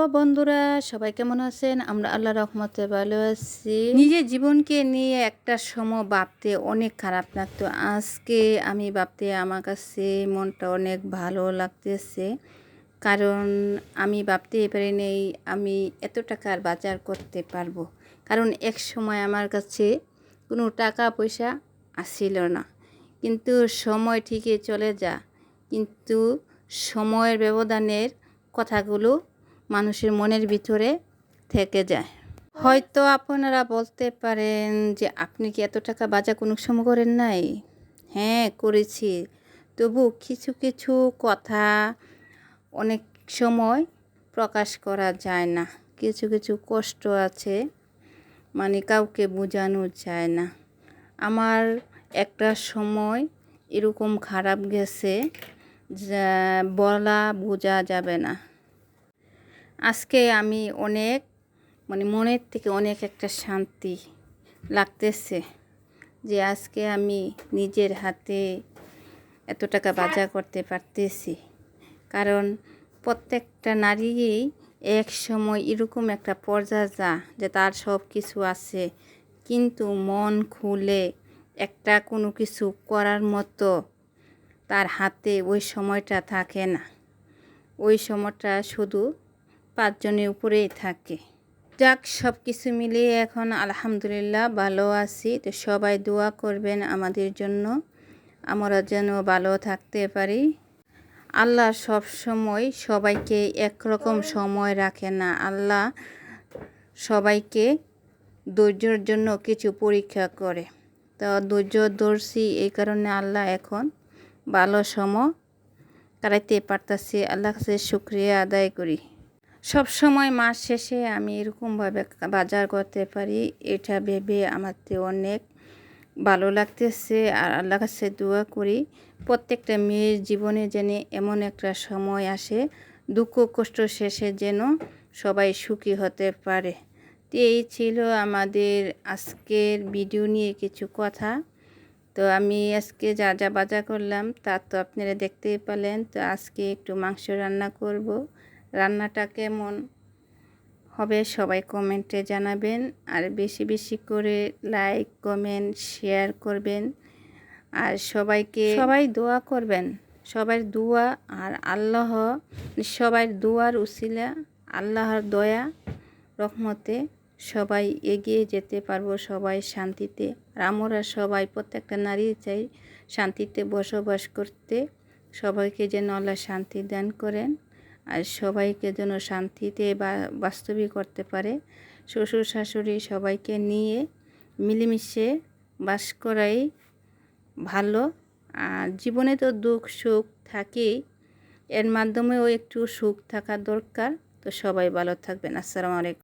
Hello বন্ধুরা, সবাই কেমন আছেন? আমরা আল্লাহ রহমতে ভালো আছি। নিজের জীবনকে নিয়ে একটা সময় ভাবতে অনেক খারাপ লাগতো। আজকে আমি ভাবতে আমার কাছে মনটা অনেক ভালো লাগতেছে। কারণ আমি ভাবতে পারি নেই আমি এত টাকার বাজার করতে পারব। কারণ এক সময় আমার কাছে কোনো টাকা পয়সা আসছিল না। কিন্তু সময় ঠিকই চলে যা কিন্তু সময়ের ব্যবধানের কথাগুলো মানুষের মনের ভিতরে থেকে যায়। হয়তো আপনারা বলতে পারেন যে, আপনি কি এত টাকা বাজা কোনো সময় করেন নাই? হ্যাঁ করেছি। তবু কিছু কিছু কথা অনেক সময় প্রকাশ করা যায় না। কিছু কিছু কষ্ট আছে মানে কাউকে বোঝানো যায় না। আমার একটা সময় এরকম খারাপ গেছে, যা বলা বোঝা যাবে না। আজকে আমি অনেক মানে মনের থেকে অনেক একটা শান্তি লাগতেছে যে আজকে আমি নিজের হাতে এত টাকা বাজার করতে পারতেছি। কারণ প্রত্যেকটা নারীই এক সময় এরকম একটা পর্যায়ে যা যে তার সব কিছু আছে। কিন্তু মন খুলে একটা কোনো কিছু করার মতো তার হাতে ওই সময়টা থাকে না। ওই সময়টা শুধু পাঁচজনের উপরেই থাকে। যাক সব কিছু মিলিয়ে এখন আলহামদুলিল্লাহ ভালো আছি। তো সবাই দোয়া করবেন আমাদের জন্য। আমরা যেন ভালো থাকতে পারি। আল্লাহ সব সময় সবাইকে একরকম সময় রাখে না। আল্লাহ সবাইকে ধৈর্যর জন্য কিছু পরীক্ষা করে। তো ধৈর্য ধরছি এই কারণে আল্লাহ এখন ভালো সময় কাটাইতে পারতাছি। আল্লাহ কাছে শুক্রিয়া আদায় করি। সব সময় মাস শেষে আমি এরকমভাবে বাজার করতে পারি। এটা ভেবে আমাতে অনেক ভালো লাগতেছে। আর আল্লাহ কাছে দোয়া করি, প্রত্যেকটা মেয়ের জীবনে যেন এমন একটা সময় আসে, দুঃখ কষ্ট শেষে যেন সবাই সুখী হতে পারে। তো এই ছিল আমাদের আজকের ভিডিও নিয়ে কিছু কথা। তো আমি আজকে যা যা বাজার করলাম, তা তো আপনারা দেখতেই পেলেন। তো আজকে একটু মাংস রান্না করব। রান্নাটা কেমন হবে সবাই কমেন্টে জানাবেন। আর বেশি বেশি করে লাইক কমেন্ট শেয়ার করবেন। আর সবাইকে সবাই দোয়া করবেন। সবার দোয়া আর আল্লাহ সবাই দোয়ার উসিলা আল্লাহর দয়া রহমতে সবাই এগিয়ে যেতে পারব সবাই শান্তিতে। আর আমরা সবাই প্রত্যেকটা নারী চাই শান্তিতে বসবাস করতে। সবাইকে যেন আল্লাহ শান্তি দান করেন। আর সবাইকে যেন শান্তিতে বা বাস্তবিক করতে পারে। শ্বশুর শাশুড়ি সবাইকে নিয়ে মিলেমিশে বাস করাই ভালো। আর জীবনে তো দুঃখ, সুখ থাকেই। এর মাধ্যমেও একটু সুখ থাকা দরকার। তো সবাই ভালো থাকবেন। আসসালামু আলাইকুম।